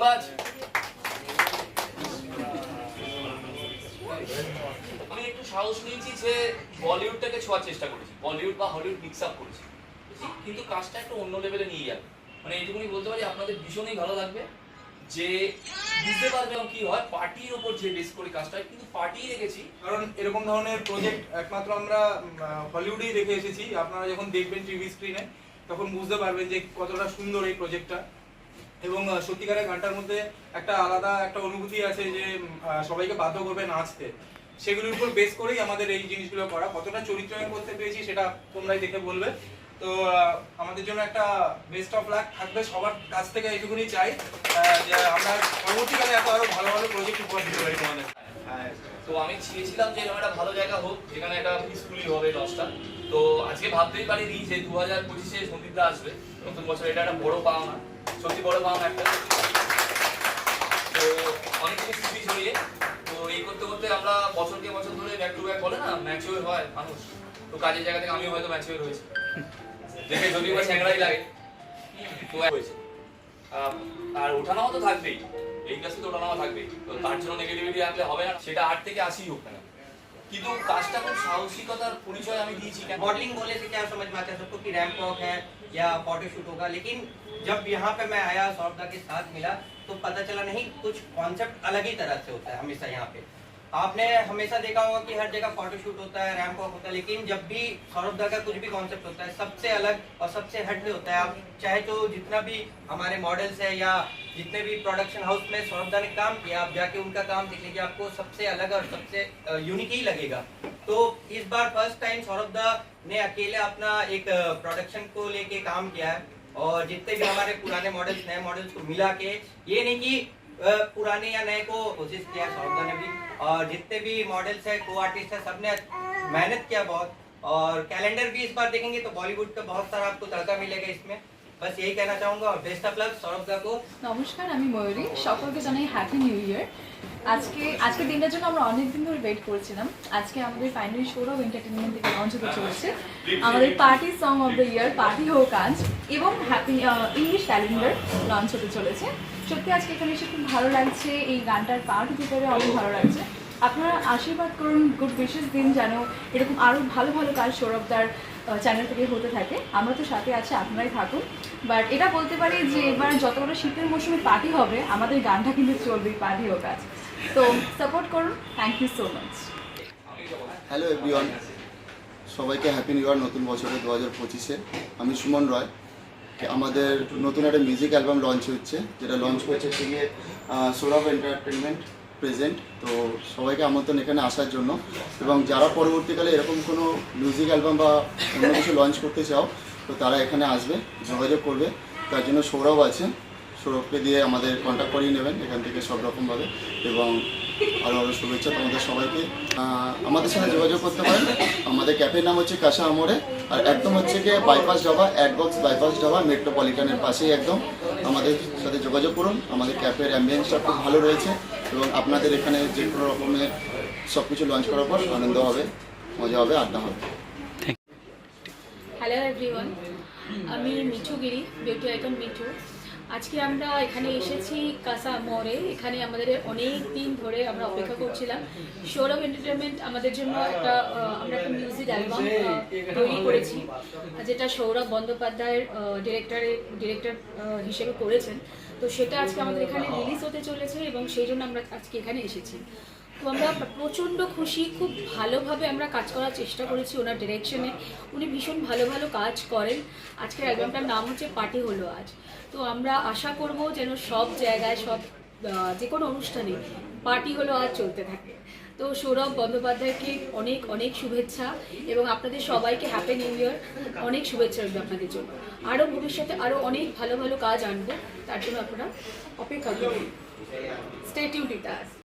আলবাজ আমি একটু সাহস নিয়েছি যে বলিউডটাকে ছোঁয়ার চেষ্টা করেছি। বলিউড বা হলিউড মিক্স আপ করেছি। কিন্তু কাজটা একটু অন্য লেভেলে নিয়ে যাবে। মানে এইটুকুনি বলতে পারি আপনাদের ভীষণই ভালো লাগবে যে বুঝতে পারলাম কি হয় পার্টির উপর যে বেস করে কাজটা কিন্তু পার্টি রেখেছি কারণ এরকম ধরনের প্রজেক্ট একমাত্র আমরা হলিউডেই রেখে এসেছি। আপনারা যখন দেখবেন টিভি স্ক্রিনে তখন বুঝতে পারবেন যে কতটা সুন্দর এই প্রজেক্টটা এবং সত্যিকারের গানটার মধ্যে একটা আলাদা একটা অনুভূতি আছে যে সবাইকে বাধ্য করবে নাচতে। সেগুলির উপর বেস করেই আমাদের এই জিনিসগুলো করা। কতটা চরিত্রায়ন করতে পেরেছি সেটা তোমরাই দেখে বলবে। তো আমাদের জন্য একটা বেস্ট অফ লাক থাকবে সবার কাছ থেকে এইটুকুনি চাই। যে আমরা পরবর্তীকালে এত আরও ভালো ভালো প্রজেক্ট উপহার দিতে পারি তোমাদের। তো আমি চেয়েছিলাম যে এরকম একটা ভালো জায়গা হোক, যেখানে একটা পিসফুলি হবে লসটা তো আজকে ভাবতেই পারিনি যে দু হাজার পঁচিশে সন্দীপদা আসবে। নতুন বছর এটা একটা বড় পাওনা সত্যি বড় পাওনা একটা। তো অনেক কিছু স্মৃতি ছড়িয়ে তো এই করতে করতে আমরা বছরকে বছর ধরে ব্যাক টু ব্যাক বলে না ম্যাচিওর হয় মানুষ। তো কাজের জায়গা থেকে আমিও হয়তো ম্যাচিওর হয়েছি। দেখে যদিও বা চ্যাংড়াই লাগে। তো হয়েছে। আর ওঠানামা তো থাকবেই। এই কাজে তো ওঠানামা থাকবেই। তো তার জন্য নেগেটিভিটি আনলে হবে না। সেটা আট থেকে আশি হোক না। কিন্তু কাজটা খুব সাহসিকতার পরিচয় আমি দিয়েছি কেন मॉडलिंग बोलने से क्या समझ में आता है सबको कि रैंप वॉक है या फोटो शूट होगा लेकिन जब यहाँ पे मैं आया सौरभदा के साथ मिला तो पता चला नहीं कुछ कॉन्सेप्ट अलग ही तरह से होता है हमेशा यहाँ पे आपने हमेशा देखा होगा कि हर जगह फ़ोटो शूट होता है रैंप वॉक होता है, लेकिन जब भी सौरभदा का कुछ भी कॉन्सेप्ट होता है, सबसे अलग और सबसे हट में होता है। आप चाहे तो जितना भी हमारे मॉडल्स है या जितने भी प्रोडक्शन हाउस में सौरभदा ने काम किया, आप जाके उनका काम देख लीजिए, आपको सबसे अलग और सबसे यूनिक ही लगेगा। तो इस बार फ़र्स्ट टाइम सौरभ दा ने अकेले अपना एक प्रोडक्शन को लेके काम किया है और जितने भी हमारे पुराने मॉडल्स नए मॉडल्स को मिला के, ये नहीं कि पुराने या नए को कोशिश किया है सौरभ दा ने भी और जितने भी मॉडल्स है को आर्टिस्ट है सबने मेहनत किया बहुत और कैलेंडर भी इस बार देखेंगे तो बॉलीवुड का बहुत सारा आपको तड़का मिलेगा इसमें बस यही कहना चाहूंगा और बेस्ट ऑफ लक सौरभ दा को নমস্কার আমি ময়ূরী সকলকে জানাই হ্যাপি নিউ ইয়ার আজকে আজকে দিনটার জন্য আমরা অনেক দিন ধরে ওয়েট করছিলাম আজকে আমাদের ফাইনালি সৌরভ এন্টারটেনমেন্ট থেকে লঞ্চ হতে চলেছে আমাদের party song of the year party হোক আজ এবং হ্যাপি ইংলিশ ক্যালেন্ডার লঞ্চ হতে চলেছে সত্যি আজকে এখানে এসে খুব ভালো লাগছে, এই গানটার পার্ট ভিতরে অনেক ভালো লাগছে। আপনারা আশীর্বাদ করুন গুড উইশেস দিন যেন এরকম আরও ভালো ভালো কাজ সৌরভদার চ্যানেল থেকে হতে থাকে। আমরা তো সাথে আছি, আপনারাই থাকুন। বাট এটা বলতে পারি যে এবার যতগুলো শীতের মৌসুমে পার্টি হবে, আমাদের গানটা কিন্তু চলবেই পার্টি হোক আজ। তো সাপোর্ট করুন thank you so much hello everyone সবাইকে হ্যাপি নিউ ইয়ার নতুন বছরে দু হাজার পঁচিশে। আমি সুমন রয় আমাদের নতুন একটা মিউজিক অ্যালবাম লঞ্চ হচ্ছে, যেটা লঞ্চ হচ্ছে হচ্ছে গিয়ে সৌরভ এন্টারটেনমেন্ট প্রেজেন্ট তো সবাইকে আমন্ত্রণ এখানে আসার জন্য। এবং যারা পরবর্তীকালে এরকম কোনো মিউজিক অ্যালবাম বা অন্য কিছু লঞ্চ করতে চাও, তো তারা এখানে আসবে, যোগাযোগ করবে। তার জন্য সৌরভ আছে সৌরভকে দিয়ে আমাদের কন্ট্যাক্ট করিয়ে নেবেন, এখান থেকে সব রকমভাবে। এবং আরও আরও শুভেচ্ছা তোমাদের সবাইকে। আমাদের সাথে যোগাযোগ করতে পারেন। আমাদের ক্যাফের নাম হচ্ছে কাঁসা আমরে। আর একদম হচ্ছে গিয়ে বাইপাস ডাবা অ্যাডবক্স বাইপাস ডাবা মেট্রোপলিটনের পাশেই একদম। আমাদের সাথে যোগাযোগ করুন। আমাদের ক্যাফের অ্যাম্বিয়েন্সটা খুব ভালো রয়েছে এবং আপনাদের এখানে যে কোনো রকমের সব কিছু লঞ্চ করার পর আনন্দ হবে মজা হবে আড্ডা হবে। হ্যালো এভরিওয়ান আমি মিঠু গিরি বিউটি আইকন মিঠু। আজকে আমরা এখানে এসেছি কাসা মোড়ে। এখানে আমাদের অনেক দিন ধরে আমরা অপেক্ষা করছিলাম। সৌরভ এন্টারটেনমেন্ট আমাদের জন্য একটা আমরা একটা মিউজিক অ্যালবাম তৈরি করেছি, যেটা সৌরভ বন্দ্যোপাধ্যায়ের ডিরেক্টরের ডিরেক্টর হিসেবে করেছেন। তো সেটা আজকে আমাদের এখানে রিলিজ হতে চলেছে এবং সেই জন্য আমরা আজকে এখানে এসেছি। তো আমরা প্রচণ্ড খুশি, খুব ভালোভাবে আমরা কাজ করার চেষ্টা করেছি ওনার ডিরেকশনে উনি ভীষণ ভালো ভালো কাজ করেন। আজকের অ্যালবামটার নাম হচ্ছে পার্টি হলো আজ। তো আমরা আশা করব যেন সব জায়গায়, সব যে কোনো অনুষ্ঠানে পার্টি হলো আজ চলতে থাকে। তো সৌরভ বন্দ্যোপাধ্যায়কে অনেক অনেক শুভেচ্ছা এবং আপনাদের সবাইকে হ্যাপি নিউ ইয়ার অনেক শুভেচ্ছা রইল আপনাদের জন্য। আরও ভবিষ্যতে আরও অনেক ভালো ভালো কাজ আনব। তার জন্য আপনারা অপেক্ষা করুন। Stay tune with us